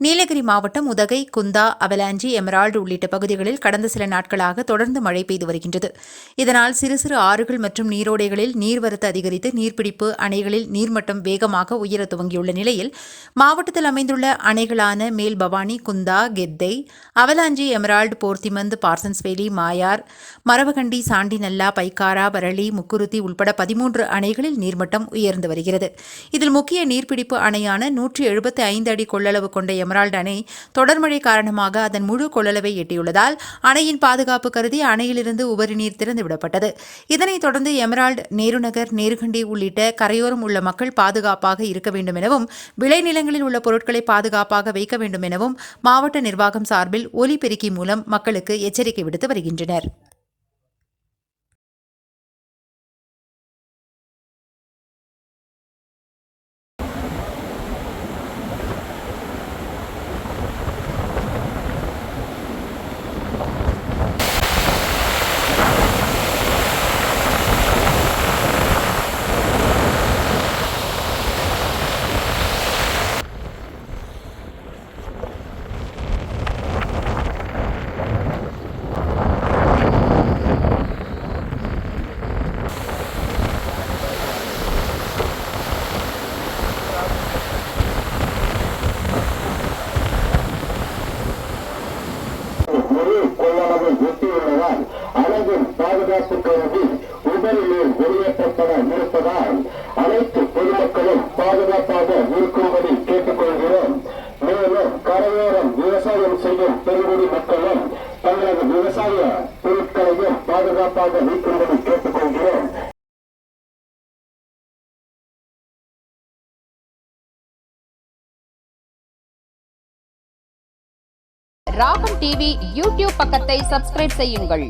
நீலகிரி மாவட்டம் Udhagai Kundah avalanche Emerald உள்ளிட்ட பகுதிகளில் கடந்த சில நாட்களாக தொடர்ந்து மழை பெய்து வருகின்றது. இதனால் சிறு சிறு ஆறுகள் மற்றும் நீரோடைகளில் நீர்வரத்து அதிகரித்து நீர்பிடிப்பு அணைகளில் நீர்மட்டம் வேகமாக உயர துவங்கியுள்ள நிலையில் மாவட்டத்தில் அமைந்துள்ள அணைகளான மேல் Bhavani Kundah Kethai Avalanche Emerald Porthimund Parsons Valley Moyar Maravakandy Sandynallah Pykara வரளி Mukurthi உள்பட பதிமூன்று அணைகளில் நீர்மட்டம் உயர்ந்து வருகிறது. இதில் முக்கிய நீர்பிடிப்பு அணையான நூற்றி எழுபத்தி ஐந்து அடி கொள்ளளவு கொண்ட எமரால்டு அணை தொடர்மழை காரணமாக அதன் முழு கொள்ளளவை எட்டியுள்ளதால் அணையின் பாதுகாப்பு கருதி அணையிலிருந்து உபரி நீர் திறந்துவிடப்பட்டது. இதனைத் தொடர்ந்து எமரால்டு நேருநகர் நேருகண்டி உள்ளிட்ட கரையோரம் உள்ள மக்கள் பாதுகாப்பாக இருக்க வேண்டும் எனவும் விளைநிலங்களில் உள்ள பொருட்களை பாதுகாப்பாக வைக்க வேண்டும் எனவும் மாவட்ட நிர்வாகம் சார்பில் ஒலிபெருக்கி மூலம் மக்களுக்கு எச்சரிக்கை விடுத்து வருகின்றனர் முழு கொள்ளளவை எட்டியுள்ளதால் அணையின் பாதுகாப்பு கருதி உபரி நீர் வெளியேற்றப்பட இருப்பதால் அனைத்து பொதுமக்களும் பாதுகாப்பாக இருக்கும்படி கேட்டுக்கொள்கிறோம். மேலும் கரையோரம் விவசாயம் செய்யும் பெருங்குடி மக்களும் தங்களது விவசாய பொருட்களையும் பாதுகாப்பாக வைக்கும்படி கேட்டுக்கொள்கிறோம். ராகம் டிவி யூடியூப் பக்கத்தை சப்ஸ்கிரைப் செய்யுங்கள்.